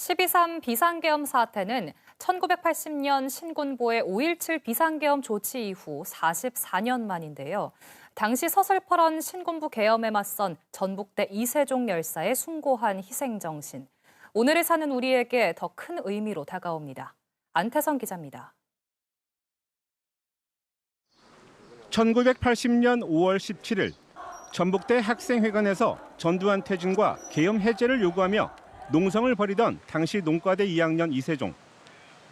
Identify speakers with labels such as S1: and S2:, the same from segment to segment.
S1: 12.3 비상계엄 사태는 1980년 신군부의 5.17 비상계엄 조치 이후 44년 만인데요. 당시 서슬퍼런 신군부 계엄에 맞선 전북대 이세종 열사의 숭고한 희생정신. 오늘을 사는 우리에게 더 큰 의미로 다가옵니다. 안태성 기자입니다.
S2: 1980년 5월 17일 전북대 학생회관에서 전두환 퇴진과 계엄 해제를 요구하며 농성을 벌이던 당시 농과대 2학년 이세종.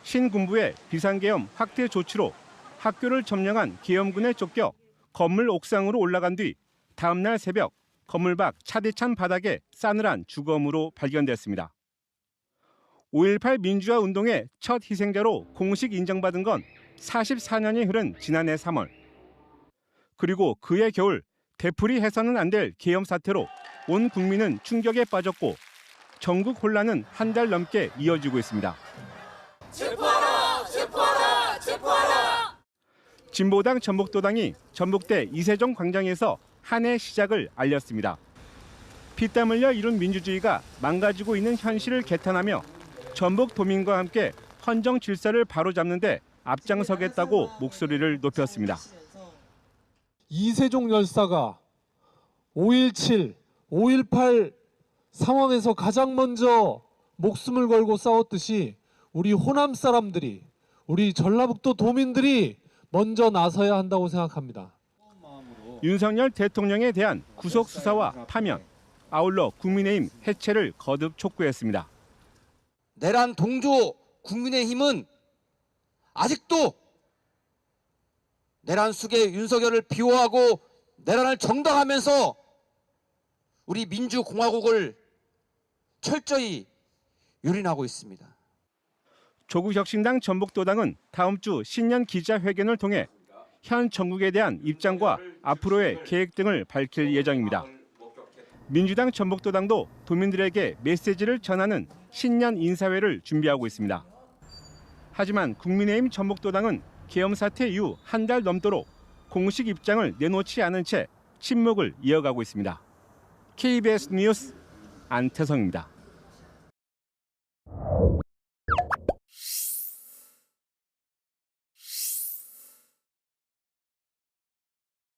S2: 신군부의 비상계엄 확대 조치로 학교를 점령한 계엄군에 쫓겨 건물 옥상으로 올라간 뒤 다음날 새벽 건물 밖 차디찬 바닥에 싸늘한 주검으로 발견됐습니다. 5.18 민주화 운동의 첫 희생자로 공식 인정받은 건 44년이 흐른 지난해 3월. 그리고 그해 겨울 되풀이 해서는 안 될 계엄 사태로 온 국민은 충격에 빠졌고 전국 혼란은 한 달 넘게 이어지고 있습니다.
S3: 체포하라! 체포하라! 체포하라!
S2: 진보당 전북도당이 전북대 이세종 광장에서 한 해 시작을 알렸습니다. 피땀 흘려 이룬 민주주의가 망가지고 있는 현실을 개탄하며 전북 도민과 함께 헌정 질서를 바로잡는 데 앞장서겠다고 목소리를 높였습니다.
S4: 이세종 열사가 5.17, 5.18 상황에서 가장 먼저 목숨을 걸고 싸웠듯이 우리 호남 사람들이 우리 전라북도 도민들이 먼저 나서야 한다고 생각합니다.
S2: 윤석열 대통령에 대한 구속 수사와 파면, 아울러 국민의힘 해체를 거듭 촉구했습니다.
S5: 내란 동조 국민의힘은 아직도 내란 숙의 윤석열을 비호하고 내란을 정당하면서 우리 민주공화국을 철저히 유린하고 있습니다.
S2: 조국혁신당 전북도당은 다음 주 신년 기자회견을 통해 현 정국에 대한 입장과 앞으로의 계획 등을 밝힐 예정입니다. 민주당 전북도당도 도민들에게 메시지를 전하는 신년 인사회를 준비하고 있습니다. 하지만 국민의힘 전북도당은 계엄 사태 이후 한 달 넘도록 공식 입장을 내놓지 않은 채 침묵을 이어가고 있습니다. KBS 뉴스 안태성입니다.